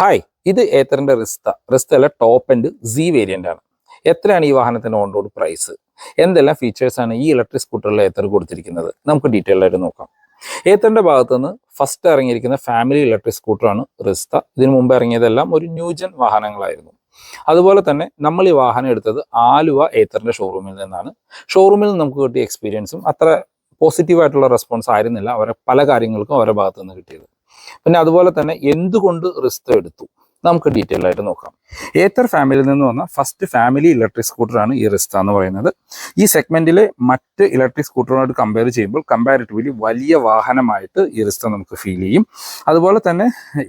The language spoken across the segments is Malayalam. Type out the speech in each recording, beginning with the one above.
ഹായ് ഇത് ഏത്തറിന്റെ റിസ്ത. റിസ്തയിലെ ടോപ്പ് ആൻഡ് സി വേരിയന്റ് ആണ്. എത്രയാണ് ഈ വാഹനത്തിന്റെ ഓൺ റോഡ് പ്രൈസ് എന്തെല്ലാം ഫീച്ചേഴ്സാണ് ഈ ഇലക്ട്രിക് സ്കൂട്ടറിൽ ഏത്തർ കൊടുത്തിരിക്കുന്നത്? നമുക്ക് ഡീറ്റെയിൽ ആയിട്ട് നോക്കാം. ഏത്തറിന്റെ ഭാഗത്ത് നിന്ന് ഫസ്റ്റ് ഇറങ്ങിയിരിക്കുന്ന ഫാമിലി ഇലക്ട്രിക് സ്കൂട്ടറാണ് റിസ്ത. ഇതിനു മുമ്പ് ഇറങ്ങിയതെല്ലാം ഒരു ന്യൂജൻ വാഹനങ്ങളായിരുന്നു. അതുപോലെ തന്നെ നമ്മൾ ഈ വാഹനം എടുത്തത് ആലുവ ഏത്തറിന്റെ ഷോറൂമിൽ നിന്നാണ്. ഷോറൂമിൽ നിന്ന് നമുക്ക് കിട്ടിയ എക്സ്പീരിയൻസും അത്ര പോസിറ്റീവായിട്ടുള്ള റെസ്പോൺസ് ആയിരുന്നില്ല. അവരെ പല കാര്യങ്ങൾക്കും അവരുടെ ഭാഗത്തു നിന്ന് കിട്ടിയത്. പിന്നെ അതുപോലെ തന്നെ എന്തുകൊണ്ട് റിസ്ക് എടുത്തു? നമുക്ക് ഡീറ്റെയിൽ ആയിട്ട് നോക്കാം. ഏത്തർ ഫാമിലിയിൽ നിന്ന് വന്ന ഫസ്റ്റ് ഫാമിലി ഇലക്ട്രിക് സ്കൂട്ടറാണ് ഈ റിസ്ത എന്ന് പറയുന്നത്. ഈ സെഗ്മെന്റിലെ മറ്റ് ഇലക്ട്രിക് സ്കൂട്ടറുമായിട്ട് കമ്പയർ ചെയ്യുമ്പോൾ കമ്പാരിറ്റീവ്ലി വലിയ വാഹനമായിട്ട് ഈ റിസ്ത നമുക്ക് ഫീൽ ചെയ്യും. അതുപോലെ തന്നെ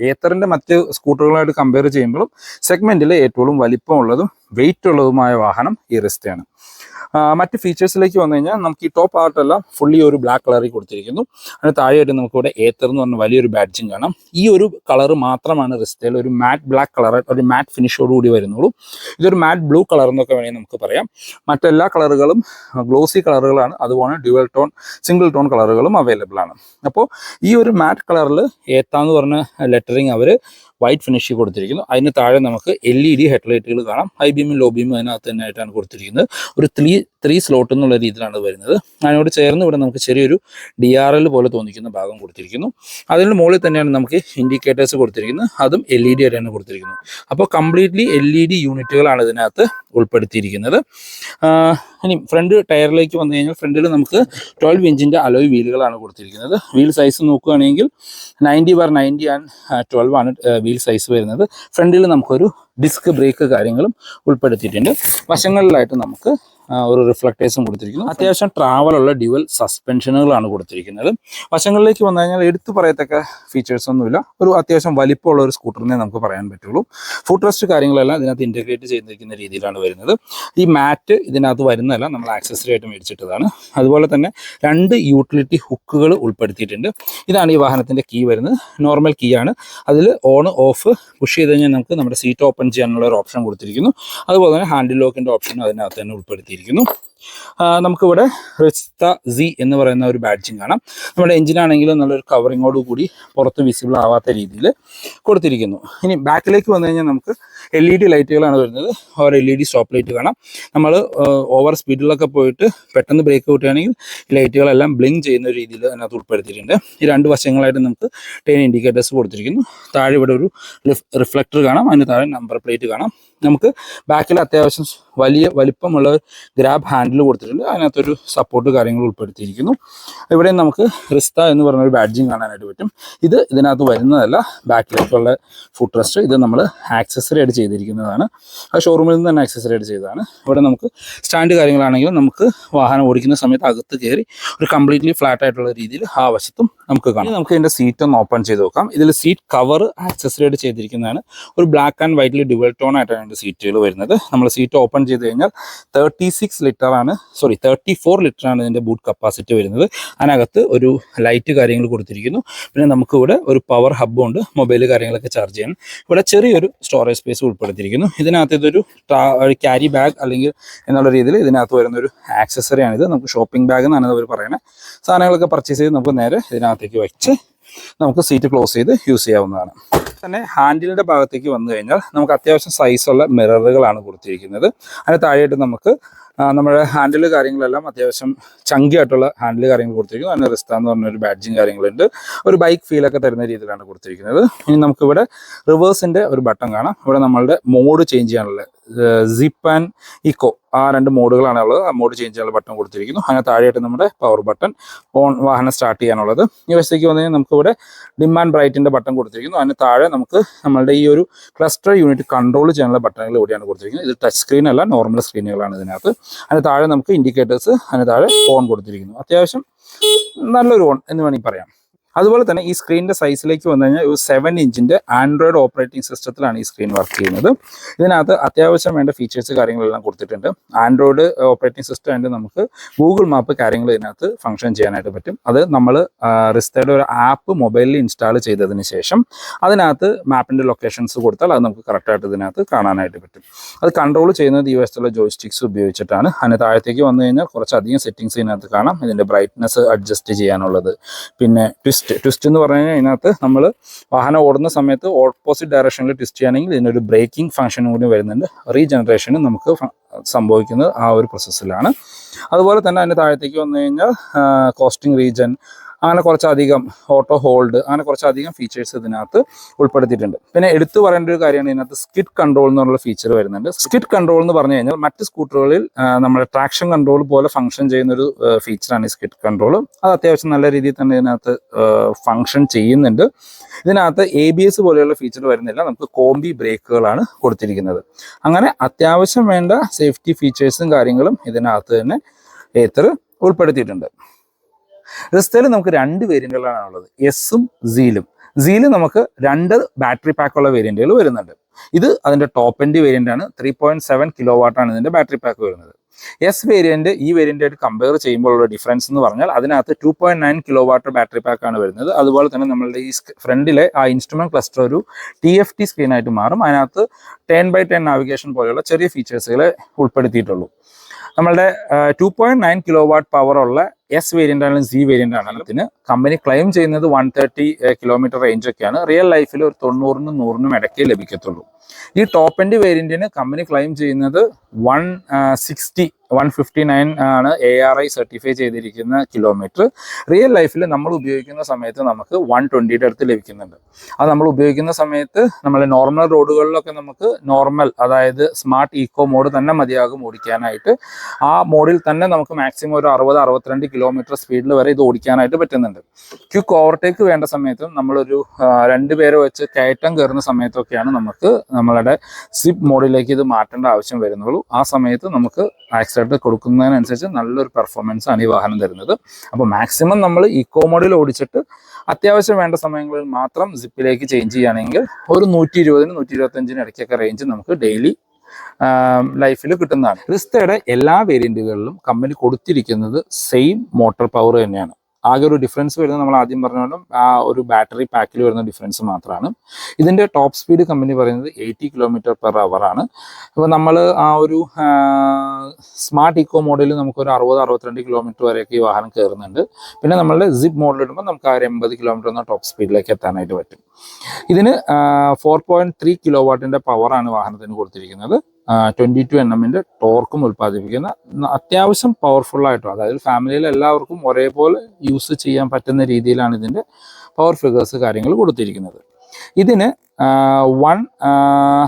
ഏത്തറിന്റെ മറ്റ് സ്കൂട്ടറുകളായിട്ട് കമ്പയർ ചെയ്യുമ്പോഴും സെഗ്മെന്റിലെ ഏറ്റവും വലിപ്പമുള്ളതും വെയിറ്റ് ഉള്ളതുമായ വാഹനം ഈ റിസ്റ്റയാണ് ആ, മറ്റ് ഫീച്ചേഴ്സിലേക്ക് വന്നു കഴിഞ്ഞാൽ നമുക്ക് ഈ ടോപ്പ് ആർട്ടെല്ലാം ഫുള്ളി ഒരു ബ്ലാക്ക് കളറിൽ കൊടുത്തിരിക്കുന്നു. അതിന് താഴെയായിട്ട് നമുക്ക് ഇവിടെ ഏത്തർ എന്ന് പറഞ്ഞ വലിയൊരു ബാഡ്ജും കാണാം. ഈ ഒരു കളർ മാത്രമാണ് റിസ്റ്റയിൽ ഒരു മാറ്റ് ബ്ലാക്ക് കളർ ഒരു മാറ്റ് ഫിനിഷോട് കൂടി വരുന്നുള്ളൂ. ഇതൊരു മാറ്റ് ബ്ലൂ കളർ എന്നൊക്കെ വേണമെങ്കിൽ നമുക്ക് പറയാം. മറ്റെല്ലാ കളറുകളും ഗ്ലോസി കളറുകളാണ് അതുപോലെ ഡ്യുവൽ ടോൺ സിംഗിൾ ടോൺ കളറുകളും അവൈലബിൾ ആണ്. അപ്പോൾ ഈ ഒരു മാറ്റ് കളറിൽ ഏത്താന്ന് പറഞ്ഞ ലെറ്ററിങ് അവർ വൈറ്റ് ഫിനിഷ് കൊടുത്തിരിക്കുന്നു. അതിന് താഴെ നമുക്ക് എൽ ഇ ഡി ഹെഡ്ലൈറ്റുകൾ കാണാം. ഹൈ ബീമും ലോ ബീമും അതിനകത്ത് തന്നെ ആയിട്ടാണ് കൊടുത്തിരിക്കുന്നത്. ഒരു ത്രീ ത്രീ സ്ലോട്ട് എന്നുള്ള രീതിയിലാണ് വരുന്നത്. അതിനോട് ചേർന്ന് ഇവിടെ നമുക്ക് ചെറിയൊരു ഡി ആർ എൽ പോലെ തോന്നിക്കുന്ന ഭാഗം കൊടുത്തിരിക്കുന്നു. അതിന് മുകളിൽ തന്നെയാണ് നമുക്ക് ഇൻഡിക്കേറ്റേഴ്സ് കൊടുത്തിരിക്കുന്നത്. അതും എൽ ഇ ഡി ആയിട്ടാണ് കൊടുത്തിരിക്കുന്നത്. അപ്പോൾ കംപ്ലീറ്റ്ലി എൽ ഇ ഡി യൂണിറ്റുകളാണ് ഇതിനകത്ത് ഉൾപ്പെടുത്തിയിരിക്കുന്നത്. ഇനി ഫ്രണ്ട് ടയറിലേക്ക് വന്നു കഴിഞ്ഞാൽ ഫ്രണ്ടിൽ നമുക്ക് ട്വൽവ് ഇഞ്ചിന്റെ അലോയ് വീലുകളാണ് കൊടുത്തിരിക്കുന്നത്. വീൽ സൈസ് നോക്കുകയാണെങ്കിൽ ninety bar ninety and twelve ആണ് വീൽ സൈസ് വരുന്നത്. ഫ്രണ്ടിൽ നമുക്കൊരു ഡിസ്ക് ബ്രേക്ക് കാര്യങ്ങളും ഉൾപ്പെടുത്തിയിട്ടുണ്ട്. വശങ്ങളിലായിട്ട് നമുക്ക് ഒരു റിഫ്ലക്റ്റേഴ്സും കൊടുത്തിരിക്കുന്നു. അത്യാവശ്യം ട്രാവലുള്ള ഡ്യുവൽ സസ്പെൻഷനുകളാണ് കൊടുത്തിരിക്കുന്നത്. വശങ്ങളിലേക്ക് വന്നു കഴിഞ്ഞാൽ എടുത്തു പറയത്തക്ക ഫീച്ചേഴ്സ് ഒന്നുമില്ല. ഒരു അത്യാവശ്യം വലിപ്പമുള്ള ഒരു സ്കൂട്ടറിനെ നമുക്ക് പറയാൻ പറ്റുള്ളൂ. ഫുഡ് റെസ്റ്റ് കാര്യങ്ങളെല്ലാം ഇതിനകത്ത് ഇന്റഗ്രേറ്റ് ചെയ്തിരിക്കുന്ന രീതിയിലാണ് വരുന്നത്. ഈ മാറ്റ് ഇതിനകത്ത് വരുന്നതല്ല നമ്മൾ ആക്സസറി ആയിട്ട് മേടിച്ചിട്ടതാണ്. അതുപോലെ തന്നെ രണ്ട് യൂട്ടിലിറ്റി ഹുക്കുകൾ ഉൾപ്പെടുത്തിയിട്ടുണ്ട്. ഇതാണ് ഈ വാഹനത്തിന്റെ കീ വരുന്നത്. നോർമൽ കീ ആണ്. അതിൽ ഓൺ ഓഫ് പുഷ് ചെയ്ത് കഴിഞ്ഞാൽ നമുക്ക് നമ്മുടെ സീറ്റ് ഓപ്പൺ ചെയ്യാനുള്ള ഒരു ഓപ്ഷൻ കൊടുത്തിരിക്കുന്നു. അതുപോലെ തന്നെ ഹാൻഡിൽ ലോക്കിന്റെ ഓപ്ഷനും അതിനകത്ത് തന്നെ ഉൾപ്പെടുത്തിയിരിക്കുന്നു. ആ, നമുക്കിവിടെ റിസ്ത സി എന്ന് പറയുന്ന ഒരു ബാഡ്ജിങ് കാണാം. നമ്മുടെ എഞ്ചിനാണെങ്കിലും നല്ലൊരു കവറിങ്ങോട് കൂടി പുറത്ത് വിസിബിൾ ആവാത്ത രീതിയിൽ കൊടുത്തിരിക്കുന്നു. ഇനി ബാക്കിലേക്ക് വന്നു കഴിഞ്ഞാൽ നമുക്ക് എൽ ഇ ഡി ലൈറ്റുകളാണ് വരുന്നത്. ഒരു L E D stop light കാണാം. നമ്മൾ ഓവർ സ്പീഡിലൊക്കെ പോയിട്ട് പെട്ടെന്ന് ബ്രേക്ക് കിട്ടുകയാണെങ്കിൽ ലൈറ്റുകളെല്ലാം ബ്ലിങ്ക് ചെയ്യുന്ന രീതിയിൽ അതിനകത്ത് ഉൾപ്പെടുത്തിയിട്ടുണ്ട്. ഈ രണ്ട് വശങ്ങളായിട്ട് നമുക്ക് ടെൻ ഇൻഡിക്കേറ്റേഴ്സ് കൊടുത്തിരിക്കുന്നു. താഴെ ഇവിടെ ഒരു റിഫ്ലക്ടർ കാണാം. അതിന് താഴെ നമ്പർ പ്ലേറ്റ് കാണാം. നമുക്ക് ബാക്കിൽ അത്യാവശ്യം വലിയ വലിപ്പമുള്ള ഗ്രാബ് ഹാൻഡിൽ കൊടുത്തിട്ടുണ്ട്. അതിനകത്തൊരു സപ്പോർട്ട് കാര്യങ്ങൾ ഉൾപ്പെടുത്തിയിരിക്കുന്നു. ഇവിടെ നമുക്ക് റിസ്ത എന്ന് പറഞ്ഞ ഒരു ബാഡ്ജിങ് കാണാനായിട്ട് പറ്റും. ഇത് ഇതിനകത്ത് വരുന്നതല്ല ബാക്കിലേക്കുള്ള ഫുഡ് റെസ്റ്റ് ഇത് നമ്മൾ ആക്സസറി ആയിട്ട് ചെയ്തിരിക്കുന്നതാണ്. ആ ഷോറൂമിൽ നിന്ന് തന്നെ ആക്സസറി ആയിട്ട് ചെയ്തതാണ്. ഇവിടെ നമുക്ക് സ്റ്റാൻഡ് കാര്യങ്ങളാണെങ്കിലും നമുക്ക് വാഹനം ഓടിക്കുന്ന സമയത്ത് അകത്ത് കയറി ഒരു കംപ്ലീറ്റ്ലി ഫ്ലാറ്റ് ആയിട്ടുള്ള രീതിയിൽ ആ വശത്തും നമുക്ക് കാണാം. നമുക്ക് ഇതിന്റെ സീറ്റ് ഒന്ന് ഓപ്പൺ ചെയ്ത് നോക്കാം. ഇതിൽ സീറ്റ് കവർ ആക്സസറി ആയിട്ട് ചെയ്തിരിക്കുന്നതാണ്. ഒരു ബ്ലാക്ക് ആൻഡ് വൈറ്റിൽ ഡിവൽ ടോൺ ആയിട്ടാണ് സീറ്റുകൾ വരുന്നത്. നമ്മൾ സീറ്റ് ഓപ്പൺ ചെയ്ത് കഴിഞ്ഞാൽ തേർട്ടി സിക്സ് ലിറ്റർ ആണ് സോറി തേർട്ടി ഫോർ ലിറ്റർ ആണ് ഇതിന്റെ ബൂട്ട് കപ്പാസിറ്റി വരുന്നത്. അതിനകത്ത് ഒരു ലൈറ്റ് കാര്യങ്ങൾ കൊടുത്തിരിക്കുന്നു. പിന്നെ നമുക്ക് ഇവിടെ ഒരു പവർ ഹബ്ബും ഉണ്ട്. മൊബൈൽ കാര്യങ്ങളൊക്കെ ചാർജ് ചെയ്യാൻ. ഇവിടെ ചെറിയൊരു സ്റ്റോറേജ് സ്പേസ് ഉൾപ്പെടുത്തിയിരിക്കുന്നു. ഇതിനകത്ത് ഇതൊരു ക്യാരി ബാഗ് അല്ലെങ്കിൽ എന്നുള്ള രീതിയിൽ ഇതിനകത്ത് വരുന്ന ഒരു ആക്സസറി ആണിത്. നമുക്ക് ഷോപ്പിംഗ് ബാഗ് എന്നാണ് അവർ പറയുന്നത് സാധനങ്ങളൊക്കെ പർച്ചേസ് ചെയ്ത് നമുക്ക് നേരെ ഇതിനകത്തേക്ക് വെച്ച് നമുക്ക് സീറ്റ് ക്ലോസ് ചെയ്ത് യൂസ് ചെയ്യാവുന്നതാണ്. തന്നെ ഹാൻഡിലിന്റെ ഭാഗത്തേക്ക് വന്നു കഴിഞ്ഞാൽ നമുക്ക് അത്യാവശ്യം സൈസുള്ള മിററുകളാണ് കൊടുത്തിരിക്കുന്നത്. അതിന് താഴെയായിട്ട് നമുക്ക് നമ്മുടെ ഹാൻഡിൽ കാര്യങ്ങളെല്ലാം അത്യാവശ്യം ചങ്കി ആയിട്ടുള്ള ഹാൻഡിൽ കാര്യങ്ങൾ കൊടുത്തിരിക്കുന്നു. അതിന് റിസ്ത എന്ന് പറഞ്ഞൊരു ബാഡ്ജിങ് കാര്യങ്ങളുണ്ട്. ഒരു ബൈക്ക് ഫീലൊക്കെ തരുന്ന രീതിയിലാണ് കൊടുത്തിരിക്കുന്നത്. ഇനി നമുക്കിവിടെ റിവേഴ്സിന്റെ ഒരു ബട്ടൺ കാണാം. ഇവിടെ നമ്മളുടെ മോഡ് ചേഞ്ച് ചെയ്യാനുള്ള സിപ്പ് ആൻഡ് ഇക്കോ ആ രണ്ട് മോഡുകളാണ് ഉള്ളത്. ആ മോഡ് ചേഞ്ച് ചെയ്യാനുള്ള ബട്ടൺ കൊടുത്തിരിക്കുന്നു. അങ്ങനെ താഴെയായിട്ട് നമ്മുടെ പവർ ബട്ടൺ ഓൺ വാഹനം സ്റ്റാർട്ട് ചെയ്യാനുള്ളത്. ഈ വശത്തേക്ക് വന്നു കഴിഞ്ഞാൽ നമുക്കിവിടെ ഡിമാൻഡ് ബ്രൈറ്റിന്റെ ബട്ടൺ കൊടുത്തിരിക്കുന്നു. അതിന് താഴെ നമുക്ക് നമ്മളുടെ ഈ ഒരു ക്ലസ്റ്റർ യൂണിറ്റ് കൺട്രോൾ ചെയ്യാനുള്ള ബട്ടണുകൾ കൂടിയാണ് കൊടുത്തിരിക്കുന്നത്. ഇത് ടച്ച് സ്ക്രീൻ അല്ല നോർമൽ സ്ക്രീനുകളാണ് ഇതിനകത്ത്. അതിന് താഴെ നമുക്ക് ഇൻഡിക്കേറ്റേഴ്സ് അതിന് താഴെ ഓൺ കൊടുത്തിരിക്കുന്നു. അത്യാവശ്യം നല്ലൊരു ഓൺ എന്ന് വേണമെങ്കിൽ പറയാം. അതുപോലെ തന്നെ ഈ സ്ക്രീനിന്റെ സൈസിലേക്ക് വന്നു കഴിഞ്ഞാൽ ഒരു സെവൻ ഇഞ്ചിന്റെ ആൻഡ്രോയിഡ് ഓപ്പറേറ്റിംഗ് സിസ്റ്റത്തിലാണ് ഈ സ്ക്രീൻ വർക്ക് ചെയ്യുന്നത്. ഇതിനകത്ത് അത്യാവശ്യം വേണ്ട ഫീച്ചേഴ്സ് കാര്യങ്ങളെല്ലാം കൊടുത്തിട്ടുണ്ട്. ആൻഡ്രോയിഡ് ഓപ്പറേറ്റിംഗ് സിസ്റ്റം ആയിട്ട് നമുക്ക് ഗൂഗിൾ മാപ്പ് കാര്യങ്ങൾ ഇതിനകത്ത് ഫംഗ്ഷൻ ചെയ്യാനായിട്ട് പറ്റും. അത് നമ്മൾ റിസ്തയുടെ ഒരു ആപ്പ് മൊബൈലിൽ ഇൻസ്റ്റാൾ ചെയ്തതിന് ശേഷം അതിനകത്ത് മാപ്പിന്റെ ലൊക്കേഷൻസ് കൊടുത്താൽ അത് നമുക്ക് കറക്റ്റായിട്ട് ഇതിനകത്ത് കാണാനായിട്ട് പറ്റും. അത് കൺട്രോൾ ചെയ്യുന്നത് ഈ വശത്തുള്ള ജോയിസ്റ്റിക്സ് ഉപയോഗിച്ചിട്ടാണ്. അതിന് താഴത്തേക്ക് വന്നു കഴിഞ്ഞാൽ കുറച്ചധികം സെറ്റിംഗ്സ് ഇതിനകത്ത് കാണാം. ഇതിന്റെ ബ്രൈറ്റ്നസ് അഡ്ജസ്റ്റ് ചെയ്യാനുള്ളത്. പിന്നെ ട്വിസ്റ്റ് ട്വിസ്റ്റ് എന്ന് പറഞ്ഞു കഴിഞ്ഞാൽ അതിനകത്ത് നമ്മൾ വാഹനം ഓടുന്ന സമയത്ത് ഓപ്പോസിറ്റ് ഡയറക്ഷനിൽ ട്വിസ്റ്റ് ചെയ്യുകയാണെങ്കിൽ ഇതിനൊരു ബ്രേക്കിംഗ് ഫംഗ്ഷനും കൂടി വരുന്നുണ്ട്. റീജനറേഷനും നമുക്ക് സംഭവിക്കുന്നത് ആ ഒരു പ്രോസസ്സിലാണ് അതുപോലെ തന്നെ അതിന്റെ താഴത്തേക്ക് വന്നു കഴിഞ്ഞാൽ കോസ്റ്റിംഗ് റീജൻ അങ്ങനെ കുറച്ചധികം ഓട്ടോ ഹോൾഡ് അങ്ങനെ കുറച്ചധികം ഫീച്ചേഴ്സ് ഇതിനകത്ത് ഉൾപ്പെടുത്തിയിട്ടുണ്ട്. പിന്നെ എടുത്തു പറയേണ്ട ഒരു കാര്യമാണ് ഇതിനകത്ത് സ്കിഡ് കൺട്രോൾ എന്നുള്ള ഫീച്ചർ വരുന്നുണ്ട്. സ്കിഡ് കൺട്രോൾ എന്ന് പറഞ്ഞു കഴിഞ്ഞാൽ മറ്റ് സ്കൂട്ടറുകളിൽ നമ്മുടെ ട്രാക്ഷൻ കൺട്രോൾ പോലെ ഫംഗ്ഷൻ ചെയ്യുന്ന ഒരു ഫീച്ചറാണ് ഈ സ്കിഡ് കൺട്രോൾ അത് അത്യാവശ്യം നല്ല രീതിയിൽ തന്നെ ഇതിനകത്ത് ഫംഗ്ഷൻ ചെയ്യുന്നുണ്ട്. ഇതിനകത്ത് എ ബി എസ് പോലെയുള്ള ഫീച്ചർ വരുന്നില്ല. നമുക്ക് കോംബി ബ്രേക്കുകളാണ് കൊടുത്തിരിക്കുന്നത്. അങ്ങനെ അത്യാവശ്യം വേണ്ട സേഫ്റ്റി ഫീച്ചേഴ്സും കാര്യങ്ങളും ഇതിനകത്ത് തന്നെ ഏത്തർ ഉൾപ്പെടുത്തിയിട്ടുണ്ട്. റിസ്റ്റയിൽ നമുക്ക് രണ്ട് വേരിയന്റുകളാണ് ഉള്ളത്. എസും സീലും സീൽ നമുക്ക് രണ്ട് ബാറ്ററി പാക്കുള്ള വേരിയന്റുകൾ വരുന്നുണ്ട്. ഇത് അതിന്റെ ടോപ്പ് എൻഡ് വേരിയന്റ് ആണ്. ത്രീ പോയിന്റ് സെവൻ കിലോ വാട്ടാണ് ഇതിന്റെ ബാറ്ററി പാക്ക് വരുന്നത്. എസ് വേരിയന്റ് ഈ വേരിയന്റായിട്ട് കമ്പയർ ചെയ്യുമ്പോൾ ഉള്ള ഡിഫറൻസ് എന്ന് പറഞ്ഞാൽ അതിനകത്ത് two point nine kilo watt battery pack ആണ് വരുന്നത്. അതുപോലെ തന്നെ നമ്മളുടെ ഈ ഫ്രണ്ടിലെ ആ ഇൻസ്ട്രുമെന്റ് ക്ലസ്റ്റർ ഒരു ടി എഫ് ടി സ്ക്രീൻ ആയിട്ട് മാറും. അതിനകത്ത് ടെൻ ബൈ ടെൻ നാവിഗേഷൻ പോലെയുള്ള ചെറിയ ഫീച്ചേഴ്സുകളെ ഉൾപ്പെടുത്തിയിട്ടുള്ളൂ. നമ്മളുടെ two point nine kilo watt പവറുള്ള എസ് വേരിയന്റ് ആണെങ്കിലും സി വേരിയന്റ് ആണെങ്കിലും ഇതിന് കമ്പനി ക്ലെയിം ചെയ്യുന്നത് വൺ തേർട്ടി കിലോമീറ്റർ റേഞ്ച് ഒക്കെയാണ്. റിയൽ ലൈഫിൽ ഒരു തൊണ്ണൂറിനും നൂറിനും ഇടയ്ക്കേ ലഭിക്കത്തുള്ളൂ. ഈ ടോപ്പ് എൻഡ് വേരിയന്റിന് കമ്പനി ക്ലെയിം ചെയ്യുന്നത് one sixty one fifty nine ആണ് എ ആർ ഐ സർട്ടിഫൈ ചെയ്തിരിക്കുന്ന കിലോമീറ്റർ റിയൽ ലൈഫിൽ നമ്മൾ ഉപയോഗിക്കുന്ന സമയത്ത് നമുക്ക് വൺ ട്വന്റിയുടെ അടുത്ത് ലഭിക്കുന്നുണ്ട്. അത് നമ്മൾ ഉപയോഗിക്കുന്ന സമയത്ത് നമ്മൾ നോർമൽ റോഡുകളിലൊക്കെ നമുക്ക് നോർമൽ അതായത് സ്മാർട്ട് ഈക്കോ മോഡ് തന്നെ മതിയാകും ഓടിക്കാനായിട്ട്. ആ മോഡിൽ തന്നെ നമുക്ക് മാക്സിമം ഒരു അറുപത് അറുപത്തിരണ്ട് കിലോമീറ്റർ സ്പീഡിൽ വരെ ഇത് ഓടിക്കാനായിട്ട് പറ്റുന്നുണ്ട്. ക്യുക്ക് ഓവർടേക്ക് വേണ്ട സമയത്തും നമ്മളൊരു രണ്ട് പേരെ വെച്ച് കയറ്റം കയറുന്ന സമയത്തൊക്കെയാണ് നമുക്ക് നമ്മളുടെ സിപ്പ് മോഡിലേക്ക് ഇത് മാറ്റേണ്ട ആവശ്യം വരുന്നുള്ളൂ. ആ സമയത്ത് നമുക്ക് ആക്സിഡന്റ് കൊടുക്കുന്നതിനനുസരിച്ച് നല്ലൊരു പെർഫോമൻസ് ആണ് ഈ വാഹനം തരുന്നത്. അപ്പോൾ മാക്സിമം നമ്മൾ ഇക്കോ മോഡിൽ ഓടിച്ചിട്ട് അത്യാവശ്യം വേണ്ട സമയങ്ങളിൽ മാത്രം സിപ്പിലേക്ക് ചേഞ്ച് ചെയ്യുകയാണെങ്കിൽ ഒരു നൂറ്റി ഇരുപതിന് നൂറ്റി ഇരുപത്തഞ്ചിന് ഇടയ്ക്കൊക്കെ റേഞ്ച് നമുക്ക് ഡെയിലി ലൈഫിൽ കിട്ടുന്നതാണ്. റിസ്തയുടെ എല്ലാ വേരിയന്റുകളിലും കമ്പനി കൊടുത്തിരിക്കുന്നത് സെയിം മോട്ടോർ പവർ തന്നെയാണ്. ആകെ ഒരു ഡിഫറൻസ് വരുന്നത് നമ്മൾ ആദ്യം പറഞ്ഞ ആ ഒരു ബാറ്ററി പാക്കിൽ വരുന്ന ഡിഫറൻസ് മാത്രമാണ് ഇതിന്റെ ടോപ്പ് സ്പീഡ് കമ്പനി പറയുന്നത് എയ്റ്റി കിലോമീറ്റർ പെർ അവർ ആണ്. അപ്പോൾ നമ്മൾ ആ ഒരു സ്മാർട്ട് ഇക്കോ മോഡലിൽ നമുക്ക് ഒരു അറുപത് അറുപത്തിരണ്ട് കിലോമീറ്റർ വരെയൊക്കെ ഈ വാഹനം കയറുന്നുണ്ട്. പിന്നെ നമ്മളുടെ സിപ്പ് മോഡൽ ഇടുമ്പോൾ നമുക്ക് ആ ഒരു എൺപത് കിലോമീറ്റർ എന്ന ടോപ്പ് സ്പീഡിലേക്ക് എത്താനായിട്ട് പറ്റും. ഇതിന് ഫോർ പോയിന്റ് ത്രീ കിലോ വാട്ടിന്റെ പവറാണ് വാഹനത്തിന് കൊടുത്തിരിക്കുന്നത്. ട്വന്റി ടു എൻ എമ്മിന്റെ ടോർക്കും ഉൽപ്പാദിപ്പിക്കുന്ന അത്യാവശ്യം പവർഫുൾ ആയിട്ടും അതായത് ഫാമിലിയിൽ എല്ലാവർക്കും ഒരേപോലെ യൂസ് ചെയ്യാൻ പറ്റുന്ന രീതിയിലാണ് ഇതിന്റെ പവർ ഫിഗേഴ്സ് കാര്യങ്ങൾ കൊടുത്തിരിക്കുന്നത്. ഇതിന് വൺ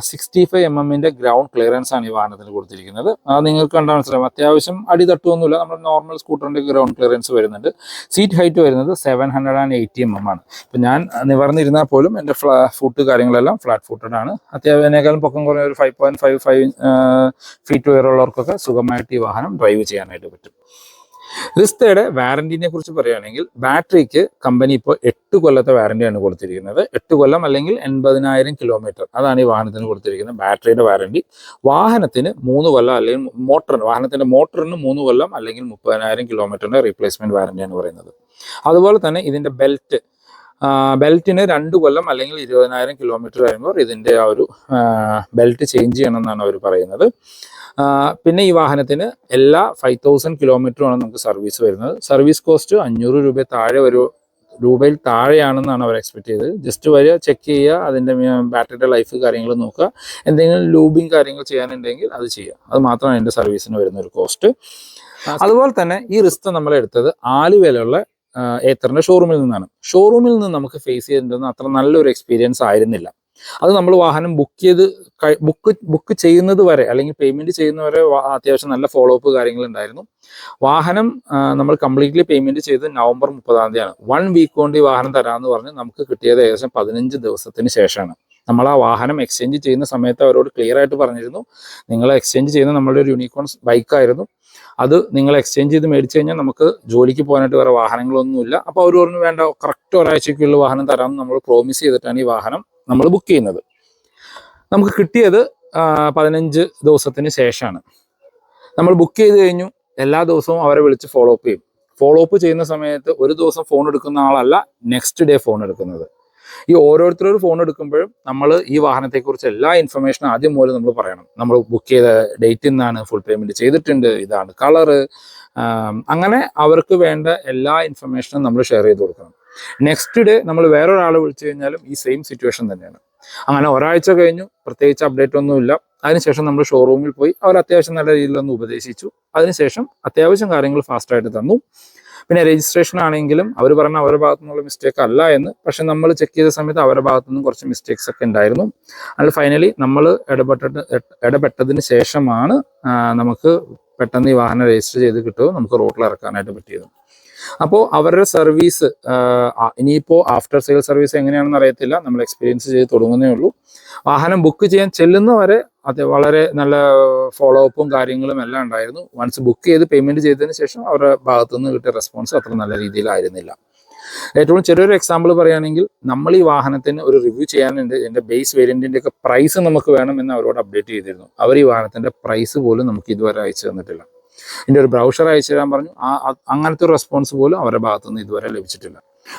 സിക്സ്റ്റി ഫൈവ് എം എമ്മിന്റെ ഗ്രൗണ്ട് ക്ലിയറൻസ് ആണ് ഈ വാഹനത്തിന് കൊടുത്തിരിക്കുന്നത്. അത് നിങ്ങൾക്ക് കണ്ടാൽ മനസ്സിലാവും. അത്യാവശ്യം അടി തട്ടുമൊന്നുമില്ല നമ്മൾ നോർമൽ സ്കൂട്ടറിന്റെ ഗ്രൗണ്ട് ക്ലിയറൻസ് വരുന്നുണ്ട്. സീറ്റ് ഹൈറ്റ് വരുന്നത് seven hundred and eighty M M ആണ്. ഇപ്പം ഞാൻ നിവർന്നിരുന്നാൽ പോലും എന്റെ ഫ്ലാ ഫുട്ട് കാര്യങ്ങളെല്ലാം ഫ്ലാറ്റ് ഫുട്ടഡ് ആണ്. അത്യാവശ്യം അതിനേക്കാളും പൊക്കം കുറഞ്ഞ ഒരു five point five five feet ഉയരമുള്ളവർക്കൊക്കെ സുഖമായിട്ട് ഈ വാഹനം ഡ്രൈവ് ചെയ്യാനായിട്ട് പറ്റും. റിസ്തയുടെ വാറന്റിനെ കുറിച്ച് പറയുകയാണെങ്കിൽ ബാറ്ററിക്ക് കമ്പനി ഇപ്പോൾ എട്ട് കൊല്ലത്തെ വാറന്റിയാണ് കൊടുത്തിരിക്കുന്നത്. എട്ട് കൊല്ലം അല്ലെങ്കിൽ എൺപതിനായിരം കിലോമീറ്റർ അതാണ് ഈ വാഹനത്തിന് കൊടുത്തിരിക്കുന്നത് ബാറ്ററിയുടെ വാറന്റി. വാഹനത്തിന് മൂന്ന് കൊല്ലം അല്ലെങ്കിൽ മോട്ടറിന് വാഹനത്തിന്റെ മോട്ടറിന് മൂന്ന് കൊല്ലം അല്ലെങ്കിൽ മുപ്പതിനായിരം കിലോമീറ്ററിന്റെ റീപ്ലേസ്മെന്റ് വാറന്റിയാണ് പറയുന്നത്. അതുപോലെ തന്നെ ഇതിന്റെ ബെൽറ്റ് ബെൽറ്റിന് രണ്ട് കൊല്ലം അല്ലെങ്കിൽ ഇരുപതിനായിരം കിലോമീറ്റർ കഴിയുമ്പോൾ ഇതിന്റെ ആ ഒരു ബെൽറ്റ് ചേഞ്ച് ചെയ്യണം എന്നാണ് അവർ പറയുന്നത്. പിന്നെ ഈ വാഹനത്തിന് എല്ലാ ഫൈവ് തൗസൻഡ് കിലോമീറ്ററുമാണ് നമുക്ക് സർവീസ് വരുന്നത്. സർവീസ് കോസ്റ്റ് അഞ്ഞൂറ് രൂപ താഴെ ഒരു രൂപയിൽ താഴെയാണെന്നാണ് അവർ എക്സ്പെക്ട് ചെയ്തത്. ജസ്റ്റ് വരിക ചെക്ക് ചെയ്യുക അതിന്റെ ബാറ്ററിയുടെ ലൈഫ് കാര്യങ്ങൾ നോക്കുക. എന്തെങ്കിലും ലൂബിങ് കാര്യങ്ങൾ ചെയ്യാനുണ്ടെങ്കിൽ അത് ചെയ്യുക. അത് മാത്രമാണ് എന്റെ സർവീസിന് വരുന്ന ഒരു കോസ്റ്റ് അതുപോലെ തന്നെ ഈ റിസ്ക് നമ്മൾ എടുത്തത് ആലുവയിലുള്ള ഏത്തറിന്റെ ഷോറൂമിൽ നിന്നാണ്. ഷോറൂമിൽ നിന്ന് നമുക്ക് ഫേസ് ചെയ്തിട്ടുണ്ടെന്ന് അത്ര നല്ലൊരു എക്സ്പീരിയൻസ് ആയിരുന്നില്ല. അത് നമ്മൾ വാഹനം ബുക്ക് ചെയ്ത് ബുക്ക് ബുക്ക് ചെയ്യുന്നത് വരെ അല്ലെങ്കിൽ പേയ്മെന്റ് ചെയ്യുന്നവരെ അത്യാവശ്യം നല്ല ഫോളോ അപ്പ് കാര്യങ്ങൾ ഉണ്ടായിരുന്നു. വാഹനം നമ്മൾ കംപ്ലീറ്റ്ലി പേയ്മെന്റ് ചെയ്ത് നവംബർ മുപ്പതാം തീയതിയാണ്. വൺ വീക്ക് കൊണ്ട് ഈ വാഹനം തരാമെന്ന് പറഞ്ഞ് നമുക്ക് കിട്ടിയത് ഏകദേശം പതിനഞ്ച് ദിവസത്തിന് ശേഷമാണ്. നമ്മൾ ആ വാഹനം എക്സ്ചേഞ്ച് ചെയ്യുന്ന സമയത്ത് അവരോട് ക്ലിയർ ആയിട്ട് പറഞ്ഞിരുന്നു. നിങ്ങൾ എക്സ്ചേഞ്ച് ചെയ്യുന്ന നമ്മളുടെ ഒരു യൂണിക്കോൺ ബൈക്കായിരുന്നു അത് നിങ്ങൾ എക്സ്ചേഞ്ച് ചെയ്ത് മേടിച്ചു കഴിഞ്ഞാൽ നമുക്ക് ജോലിക്ക് പോകാനായിട്ട് വേറെ വാഹനങ്ങളൊന്നുമില്ല. അപ്പോൾ അവർ പറഞ്ഞു വേണ്ട കറക്റ്റ് ഒരാഴ്ചയ്ക്കുള്ള വാഹനം തരാമെന്ന് നമ്മൾ പ്രോമിസ് ചെയ്തിട്ടാണ് ഈ വാഹനം നമ്മൾ ബുക്ക് ചെയ്യുന്നത്. നമുക്ക് കിട്ടിയത് പതിനഞ്ച് ദിവസത്തിന് ശേഷമാണ്. നമ്മൾ ബുക്ക് ചെയ്ത് കഴിഞ്ഞു. എല്ലാ ദിവസവും അവരെ വിളിച്ച് ഫോളോ അപ്പ് ചെയ്യും. ഫോളോ അപ്പ് ചെയ്യുന്ന സമയത്ത് ഒരു ദിവസം ഫോൺ എടുക്കുന്ന ആളല്ല നെക്സ്റ്റ് ഡേ ഫോൺ എടുക്കുന്നത്. ഈ ഓരോരുത്തരും ഫോൺ എടുക്കുമ്പോഴും നമ്മൾ ഈ വാഹനത്തെക്കുറിച്ച് എല്ലാ ഇൻഫർമേഷനും ആദ്യം മുതൽ നമ്മൾ പറയണം. നമ്മൾ ബുക്ക് ചെയ്ത ഡേറ്റ് ഇന്നാണ് ഫുൾ പേയ്മെന്റ് ചെയ്തിട്ടുണ്ട് ഇതാണ് കളറ് അങ്ങനെ അവർക്ക് വേണ്ട എല്ലാ ഇൻഫർമേഷനും നമ്മൾ ഷെയർ ചെയ്ത് കൊടുക്കണം. നെക്സ്റ്റ് ഡേ നമ്മൾ വേറൊരാളെ വിളിച്ചു കഴിഞ്ഞാലും ഈ സെയിം സിറ്റുവേഷൻ തന്നെയാണ്. അങ്ങനെ ഒരാഴ്ച കഴിഞ്ഞു പ്രത്യേകിച്ച് അപ്ഡേറ്റ് ഒന്നുമില്ല അതിനുശേഷം നമ്മൾ ഷോറൂമിൽ പോയി അവർ അത്യാവശ്യം നല്ല രീതിയിൽ ഒന്ന് ഉപദേശിച്ചു. അതിനുശേഷം അത്യാവശ്യം കാര്യങ്ങൾ ഫാസ്റ്റായിട്ട് തന്നു. പിന്നെ രജിസ്ട്രേഷൻ ആണെങ്കിലും അവർ പറഞ്ഞ അവരുടെ ഭാഗത്തു നിന്നുള്ള മിസ്റ്റേക്ക് അല്ല എന്ന് പക്ഷെ നമ്മൾ ചെക്ക് ചെയ്ത സമയത്ത് അവരുടെ ഭാഗത്തു നിന്നും കുറച്ച് മിസ്റ്റേക്സ് ഒക്കെ ഉണ്ടായിരുന്നു. അതിൽ ഫൈനലി നമ്മൾ ഇടപെട്ടിട്ട് ഇടപെട്ടതിന് ശേഷമാണ് നമുക്ക് പെട്ടെന്ന് ഈ വാഹനം രജിസ്റ്റർ ചെയ്ത് കിട്ടുകയും നമുക്ക് റോഡിൽ ഇറക്കാനായിട്ട് പറ്റിയത്. അപ്പോൾ അവരുടെ സർവീസ് ഇനിയിപ്പോൾ ആഫ്റ്റർ സെയിൽ സർവീസ് എങ്ങനെയാണെന്ന് അറിയത്തില്ല. നമ്മൾ എക്സ്പീരിയൻസ് ചെയ്ത് തുടങ്ങുന്നേ ഉള്ളൂ. വാഹനം ബുക്ക് ചെയ്യാൻ ചെല്ലുന്നവരെ അത് വളരെ നല്ല ഫോളോ അപ്പും കാര്യങ്ങളും എല്ലാം ഉണ്ടായിരുന്നു. വൺസ് ബുക്ക് ചെയ്ത് പേയ്മെന്റ് ചെയ്തതിന് ശേഷം അവരുടെ ഭാഗത്തു നിന്ന് കിട്ടിയ റെസ്പോൺസ് അത്ര നല്ല രീതിയിലായിരുന്നില്ല. ഏറ്റവും ചെറിയൊരു എക്സാമ്പിൾ പറയുകയാണെങ്കിൽ നമ്മൾ ഈ വാഹനത്തിന് ഒരു റിവ്യൂ ചെയ്യാനുണ്ട്. എന്റെ ബേസ് വേരിയന്റിന്റെ ഒക്കെ പ്രൈസ് നമുക്ക് വേണമെന്ന് അവരോട് അപ്ഡേറ്റ് ചെയ്തിരുന്നു. അവർ ഈ വാഹനത്തിന്റെ പ്രൈസ് പോലും നമുക്ക് ഇതുവരെ അയച്ചു തന്നിട്ടില്ല. ഇതിന്റെ ഒരു ബ്രൗഷർ അയച്ചു തരാൻ പറഞ്ഞു. ആ അങ്ങനത്തെ ഒരു റെസ്പോൺസ് പോലും അവരുടെ ഭാഗത്തു നിന്ന് ഇതുവരെ ലഭിച്ചിട്ടില്ല.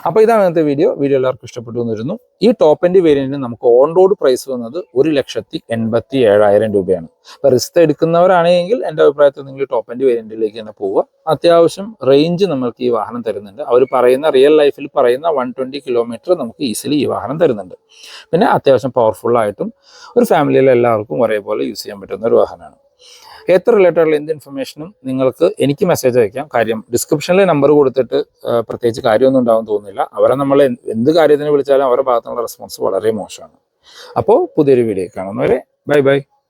അപ്പോൾ ഇതാണ് ഇന്നത്തെ വീഡിയോ വീഡിയോ എല്ലാവർക്കും ഇഷ്ടപ്പെട്ടു വന്നിരുന്നു ഈ ടോപ്പ് എൻഡ് വേരിയന്റിന് നമുക്ക് ഓൺ റോഡ് പ്രൈസ് വന്നത് ഒരു ലക്ഷത്തി എൺപത്തി ഏഴായിരം രൂപയാണ്. അപ്പോൾ റിസ്ക് എടുക്കുന്നവരാണെങ്കിൽ എന്റെ അഭിപ്രായത്തിൽ നിങ്ങൾ ടോപ്പ് എൻഡ് വേരിയന്റിലേക്ക് തന്നെ പോവുക. അത്യാവശ്യം റേഞ്ച് നമുക്ക് ഈ വാഹനം തരുന്നുണ്ട്. അവർ പറയുന്ന റിയൽ ലൈഫിൽ പറയുന്ന വൺ ട്വന്റി കിലോമീറ്റർ നമുക്ക് ഈസിലി ഈ വാഹനം തരുന്നുണ്ട്. പിന്നെ അത്യാവശ്യം പവർഫുൾ ആയിട്ടും ഒരു ഫാമിലിയിലെ എല്ലാവർക്കും ഒരേപോലെ യൂസ് ചെയ്യാൻ പറ്റുന്ന ഒരു വാഹനമാണ്. എത്ര റിലേറ്റഡ് ഉള്ള എന്ത് ഇൻഫർമേഷനും നിങ്ങൾക്ക് എനിക്ക് മെസ്സേജ് അയക്കാം. കാര്യം ഡിസ്ക്രിപ്ഷനിൽ നമ്പർ കൊടുത്തിട്ട് പ്രത്യേകിച്ച് കാര്യമൊന്നും ഉണ്ടാവും തോന്നുന്നില്ല. അവരെ നമ്മൾ എന്ത് കാര്യത്തിന് വിളിച്ചാലും അവരുടെ ഭാഗത്തുനിന്നുള്ള റെസ്പോൺസ് വളരെ മോശമാണ്. അപ്പോൾ പുതിയൊരു വീഡിയോ കാണുന്നവരെ ബൈ ബൈ